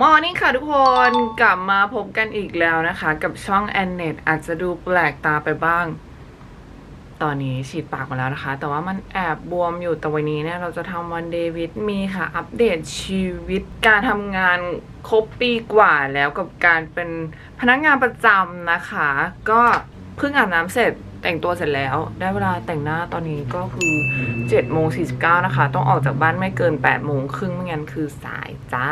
มอร์นิ่งค่ะทุกคนกลับมาพบกันอีกแล้วนะคะ กับช่อง a n n e t อาจจะดูแปลกตาไปบ้าง ตอนนี้ฉีดปากมาแล้วนะคะ แต่ว่ามันแอบบวมอยู่แต่วันนี้เนี่ย เราจะทำวันเดวิดมีค่ะ อัปเดตชีวิตการทำงานครบปีกว่าแล้วกับการเป็นพนักงานประจำนะคะ ก็เพิ่งอาบน้ำเสร็จแต่งตัวเสร็จแล้ว ได้เวลาแต่งหน้าตอนนี้ก็คือ7โมง49นะคะ ต้องออกจากบ้านไม่เกิน8โมงครึ่งไม่งั้นคือสายจ้า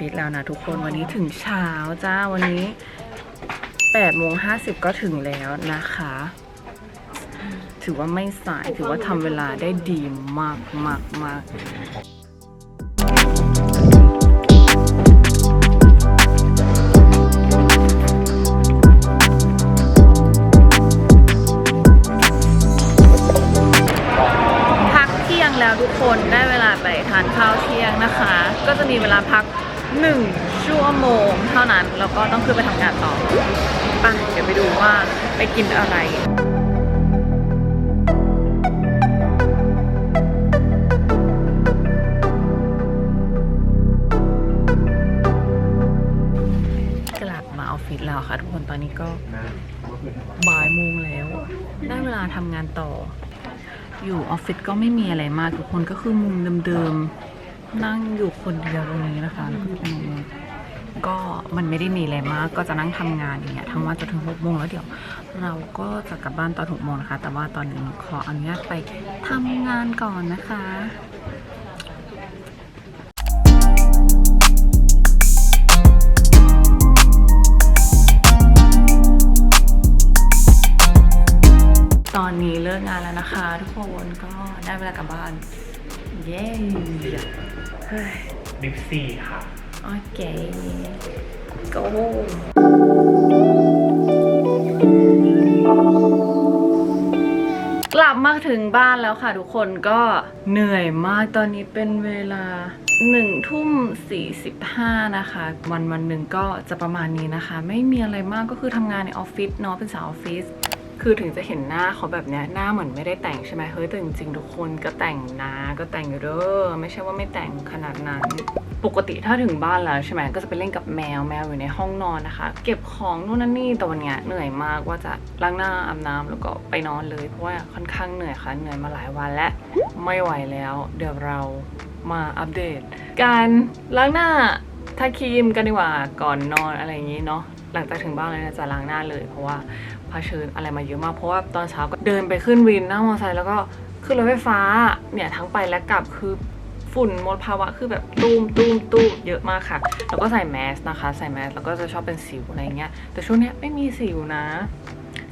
ฟิศแล้วนะทุกคนวันนี้ถึงเช้าจ้าวันนี้8โมง50 ก็ถึงแล้วนะคะ ถือว่าไม่สายถือว่าทำเวลาได้ดีมากมากมากพักเที่ยงแล้วทุกคนได้เวลาไปทานข้าวเที่ยงนะคะ ก็จะมีเวลาพัก 1ชั่วโมงเท่านั้น แล้วก็ต้องขึ้นไปทำงานต่อไปเดี๋ยวไปดูว่าไปกินอะไรกลับมาออฟฟิศแล้วค่ะทุกคนตอนนี้ก็บ่ายโมงแล้ว ได้เวลาทำงานต่อ อยู่ออฟฟิศก็ไม่มีอะไรมากทุกคนก็คือมุมเดิมๆ นั่งอยู่คนเดียวตรงนี้นะคะแล้วก็ตรงนี้ก็มันไม่ได้มีอะไรมาก ก็จะนั่งทำงานอย่างเงี้ยทั้งวันจนถึงหกโมงแล้วเดี๋ยว เราก็จะกลับบ้านตอนหกโมงนะคะ แต่ว่าตอนนี้ขออนุญาตไปทำงานก่อนนะคะตอนนี้เลิกงานแล้วนะคะ ทุกคนก็ได้เวลากลับบ้าน เย้เฮ้ยบิ๊กซีค่ะ โอเค go กลับมาถึงบ้านแล้วค่ะทุกคนก็เหนื่อยมากตอนนี้เป็นเวลาหนึ่งทุ่มสี่สิบห้านะคะ วันวันหนึ่งก็จะประมาณนี้นะคะ ไม่มีอะไรมากก็คือทำงานในออฟฟิศเนาะเป็นสาวออฟฟิศ คือถึงจะเห็นหน้าเขาแบบเนี้ยหน้าเหมือนไม่ได้แต่งใช่ไหมเฮ้ยแต่จริงๆทุกคนก็แต่งนะก็แต่งอยู่เด้อไม่ใช่ว่าไม่แต่งขนาดนั้น ปกติถ้าถึงบ้านแล้วใช่ไหมก็จะไปเล่นกับแมวแมวอยู่ในห้องนอนนะคะ เก็บของนู่นนั่นนี่แต่วันเนี้ยเหนื่อยมากว่าจะล้างหน้าอาบน้ำแล้วก็ไปนอนเลยเพราะว่าค่อนข้างเหนื่อยค่ะเหนื่อยมาหลายวันและไม่ไหวแล้ว เดี๋ยวเรามาอัปเดต การล้างหน้าทาครีมกันดีกว่าก่อนนอนอะไรอย่างนี้เนาะ หลังจากถึงบ้านเลยนะจะล้างหน้าเลย เพราะว่าเผชิญอะไรมาเยอะมาก เพราะว่าตอนเช้าก็เดินไปขึ้นวินนั่งมอเตอร์ไซค์แล้วก็ขึ้นรถไฟฟ้าเนี่ยทั้งไปและกลับคือฝุ่นมลภาวะคือแบบตูมตูมตูมเยอะมากค่ะ แล้วก็ใส่แมสนะคะ ใส่แมสแล้วก็จะชอบเป็นสิวอะไรเงี้ย แต่ช่วงเนี้ยไม่มีสิวนะ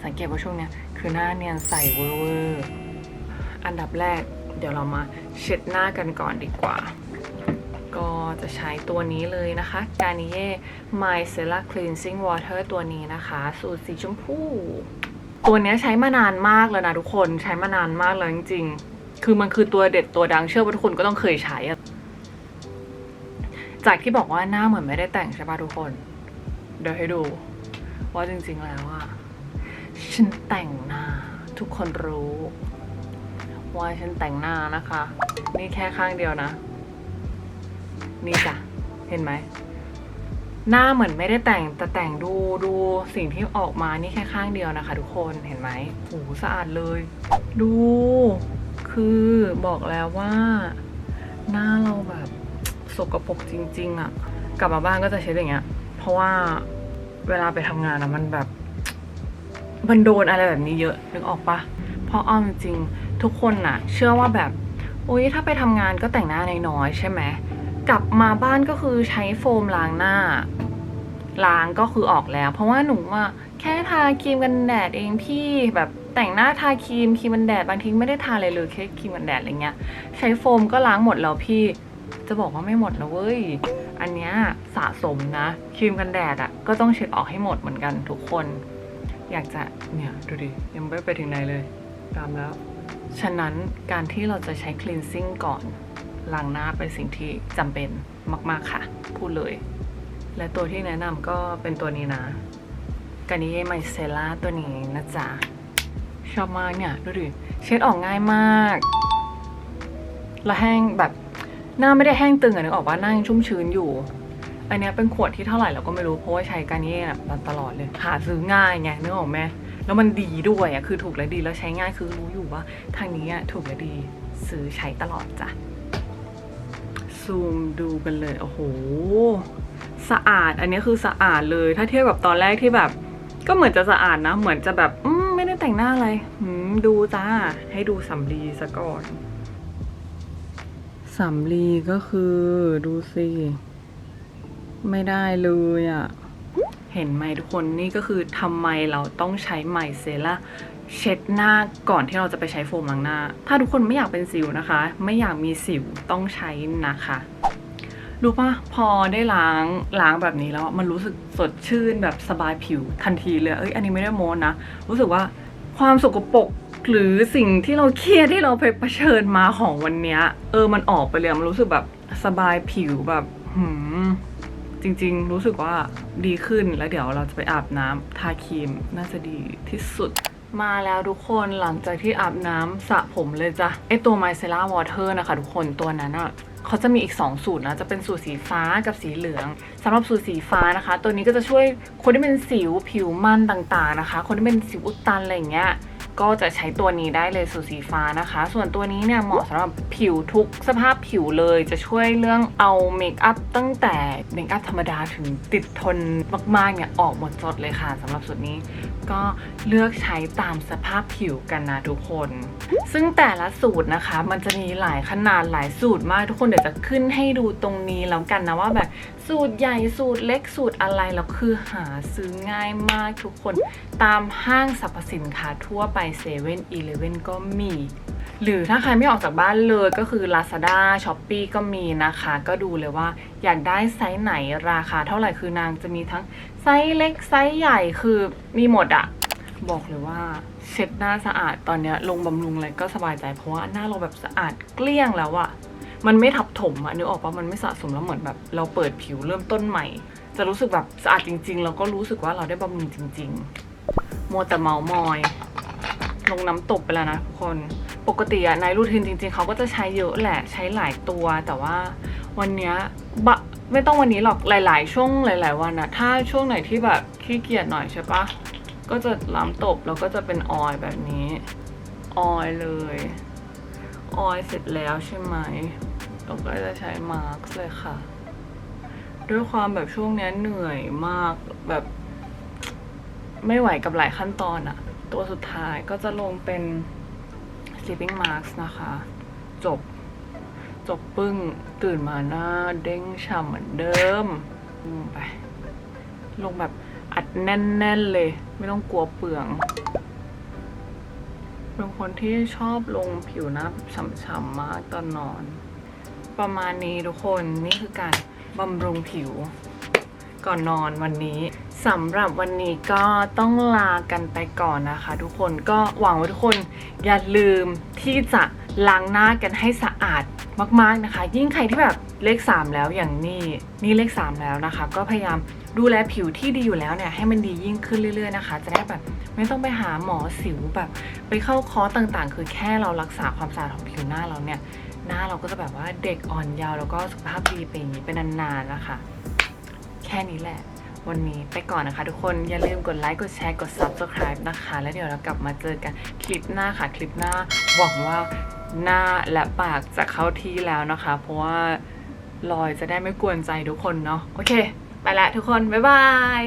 สังเกตว่าช่วงเนี้ยคือหน้าเนียนใสเวอร์เวอร์อันดับแรกเดี๋ยวเรามาเช็ดหน้ากันก่อนดีกว่า ก็จะใช้ตัวนี้เลยนะคะ Garnier Micellar Cleansing Water ตัวนี้นะคะ สูตรสีชมพู ตัวนี้ใช้มานานมากแล้วนะทุกคนใช้มานานมากแล้วจริงๆ คือมันคือตัวเด็ดตัวดังเชื่อว่าทุกคนก็ต้องเคยใช้อะจากที่บอกว่าหน้าเหมือนไม่ได้แต่งใช่ปะทุกคน เดี๋ยวให้ดู ว่าจริงๆแล้วอะฉันแต่งหน้า ทุกคนรู้ ว่าฉันแต่งหน้านะคะ นี่แค่ข้างเดียวนะ นี่จ้ะ เห็นไหม หน้าเหมือนไม่ได้แต่งแต่แต่งดูดูสิ่งที่ออกมานี่แค่ข้างเดียวนะคะ ทุกคนเห็นไหมหูสะอาดเลย ดู คือบอกแล้วว่า หน้าเราแบบสกปรกจริง ๆอะ่ะ กลับมาบ้านก็จะเช็ดอย่างเงี้ย เพราะว่าเวลาไปทำงานอะมันแบบมันโดนอะไรแบบนี้เยอะนึกออกปะเพราะเอาจริงทุกคนน่ะ เชื่อว่าแบบโอ๊ยถ้าไปทำงานก็แต่งหน้าน้อยๆใช่ไหม กลับมาบ้านก็คือใช้โฟมล้างหน้า ล้างก็คือออกแล้ว เพราะว่าหนูอะแค่ทาครีมกันแดดเองพี่แบบแต่งหน้าทาครีมครีมกันแดดบางทีไม่ได้ทาอะไรเลยแค่ครีมกันแดดอะไรเงี้ย ใช้โฟมก็ล้างหมดแล้วพี่ จะบอกว่าไม่หมดนะเว้ยอันเนี้ยสะสมนะครีมกันแดดอะก็ต้องเช็ดออกให้หมดเหมือนกันทุกคน อยากจะเนี่ยดูดิยังไม่ไปถึงไหนเลย ตามแล้ว ฉะนั้นการที่เราจะใช้ cleansing ก่อน ล้างหน้าเป็นสิ่งที่จำเป็นมาก ๆค่ะ พูดเลย และตัวที่แนะนำก็เป็นตัวนี้นะกานิเย่ไมเซล่าตัวนี้นะจ๊ะ ชอบมากเนี่ย ดูดิเช็ดออกง่ายมาก แล้วแห้งแบบหน้าไม่ได้แห้งตึงอะนึกออกว่าหน้ายังชุ่มชื้นอยู่ อันนี้เป็นขวดที่เท่าไหร่เราก็ไม่รู้เพราะว่าใช้การเย่แบบตลอดเลย หาซื้อง่ายไงนึกออกไหมแล้วมันดีด้วยอะคือถูกและดีแล้วใช้ง่ายคือรู้อยู่ว่าทางนี้อะถูกและดีซื้อใช้ตลอดจ้ะ ซูมดูกันเลย โอ้โห สะอาด อันนี้คือสะอาดเลย ถ้าเทียบกับตอนแรกที่แบบ ก็เหมือนจะสะอาดนะ เหมือนจะแบบอืมไม่ได้แต่งหน้าอะไรหืมดูจ้า ให้ดูสำลีซะก่อนสำลีก็คือดูสิ ไม่ได้เลยอะ่ะ เห็นไหมทุกคนนี่ก็คือทำไมเราต้องใช้ไมเซล่า เช็ดหน้าก่อนที่เราจะไปใช้โฟมล้างหน้า ถ้าทุกคนไม่อยากเป็นสิวนะคะ ไม่อยากมีสิวต้องใช้นะคะรู้ปะพอได้ล้างล้างแบบนี้แล้วมันรู้สึกสดชื่นแบบสบายผิวทันทีเลยเอ้ยอันนี้ไม่ได้โม้นะ รู้สึกว่าความสกปรกหรือสิ่งที่เราเครียดที่เราไปเผชิญมาของวันนี้เออมันออกไปเลยมันรู้สึกแบบสบายผิวแบบหืมจริงๆ รู้สึกว่าดีขึ้นแล้วเดี๋ยวเราจะไปอาบน้ำทาครีมน่าจะดีที่สุด มาแล้วทุกคนหลังจากที่อาบน้ำสระผมเลยจ้ะไอตัว m i c e l l a Water นะคะทุกคนตัวนั้นอะเขาจะมีอีก 2 สูตรนะ จะเป็นสูตรสีฟ้ากับสีเหลืองสำหรับสูตรสีฟ้านะคะ ตัวนี้ก็จะช่วยคนที่เป็นสิวผิวมันต่างๆนะคะ คนที่เป็นสิวอุดตันอะไรอย่างเงี้ย ก็จะใช้ตัวนี้ได้เลยสูตรสีฟ้านะคะ ส่วนตัวนี้เนี่ยเหมาะสำหรับผิวทุกสภาพผิวเลยจะช่วยเรื่องเอาเมคอัพตั้งแต่เมคอัพธรรมดาถึงติดทนมากๆเนี่ยออกหมดจดเลยค่ะสำหรับสูตรนี้ก็เลือกใช้ตามสภาพผิวกันนะทุกคน ซึ่งแต่ละสูตรนะคะ มันจะมีหลายขนาดหลายสูตรมากทุกคนเดี๋ยวจะขึ้นให้ดูตรงนี้แล้วกันนะว่าแบบ สูตรใหญ่สูตรเล็กสูตรอะไรแล้วคือหาซื้อง่ายมากทุกคนตามห้างสรรพสินค้าทั่วไป7 e เ e ่ e อก็มี หรือถ้าใครไม่ออกจากบ้านเลยก็คือ Lazada s h o p e e ก็มีนะคะ ก็ดูเลยว่าอยากได้ไซส์ไหนราคาเท่าไหร่คือนางจะมีทั้งไซส์เล็กไซส์ใหญ่คือมีหมดอะบอกเลยว่าเช็ดหน้าสะอาดตอนเนี้ยลงบำรุงอะไรก็สบายใจเพราะว่าหน้าเราแบบสะอาดเกลี้ยงแล้วอะ มันไม่ทับถมอะนึกออกปะมันไม่สะสมแล้วเหมือนแบบ เราเปิดผิวเริ่มต้นใหม่ จะรู้สึกแบบสะอาดจริง ๆ แล้วก็รู้สึกว่าเราได้บำรุงจริง ๆ มัวแต่เมามอย ลงน้ำตกไปแล้วนะทุกคนปกติอะในรูทีนจริง ๆเขาก็จะใช้เยอะแหละใช้หลายตัว แต่ว่าวันเนี้ยบะไม่ต้องวันนี้หรอกหลาย ๆ ช่วงหลาย ๆ วันอะถ้าช่วงไหนที่แบบขี้เกียจหน่อยใช่ปะก็จะล้ำตบแล้วก็จะเป็นออยล์แบบนี้ ออยล์เลย ออยล์เสร็จแล้วใช่ไหม เราก็จะใช้มาร์กเลยค่ะ ด้วยความแบบช่วงนี้เหนื่อยมากแบบ ไม่ไหวกับหลายขั้นตอนอะตัวสุดท้ายก็จะลงเป็น sleeping mask นะคะ จบ จบปึ้ง ตื่นมาหน้าเด้งฉ่ำเหมือนเดิม ลงไป ลงแบบอัดแน่นๆเลย ไม่ต้องกลัวเปลือง เป็นคนที่ชอบลงผิวหน้าฉ่ำๆมากตอนนอน ประมาณนี้ทุกคนนี่คือการบำรุงผิว ก่อนนอนวันนี้สำหรับวันนี้ก็ต้องลากันไปก่อนนะคะ ทุกคนก็หวังว่าทุกคนอย่าลืมที่จะล้างหน้ากันให้สะอาดมากๆนะคะ ยิ่งใครที่แบบเลข 3 แล้วอย่างนี่นี่เลข 3 แล้วนะคะ ก็พยายามดูแลผิวที่ดีอยู่แล้วเนี่ยให้มันดียิ่งขึ้นเรื่อย ๆนะคะ จะได้แบบไม่ต้องไปหาหมอสิวแบบ ไปเข้าคอร์สต่างๆ คือแค่เรารักษาความสะอาดของผิวหน้าเราเนี่ย หน้าเราก็จะแบบว่าเด็กอ่อนเยาว์แล้วก็สุขภาพดีไปอย่างนี้เป็นนานๆนะคะ แค่นี้แหละ วันนี้ไปก่อนนะคะ ทุกคนอย่าลืมกดไลค์กดแชร์กด subscribe นะคะ แล้วเดี๋ยวเรากลับมาเจอกันคลิปหน้าค่ะคลิปหน้าหวังว่าหน้าและปากจะเข้าที่แล้วนะคะ เพราะว่ารอยจะได้ไม่กวนใจทุกคนเนาะโอเค ไปละทุกคน บ๊ายบาย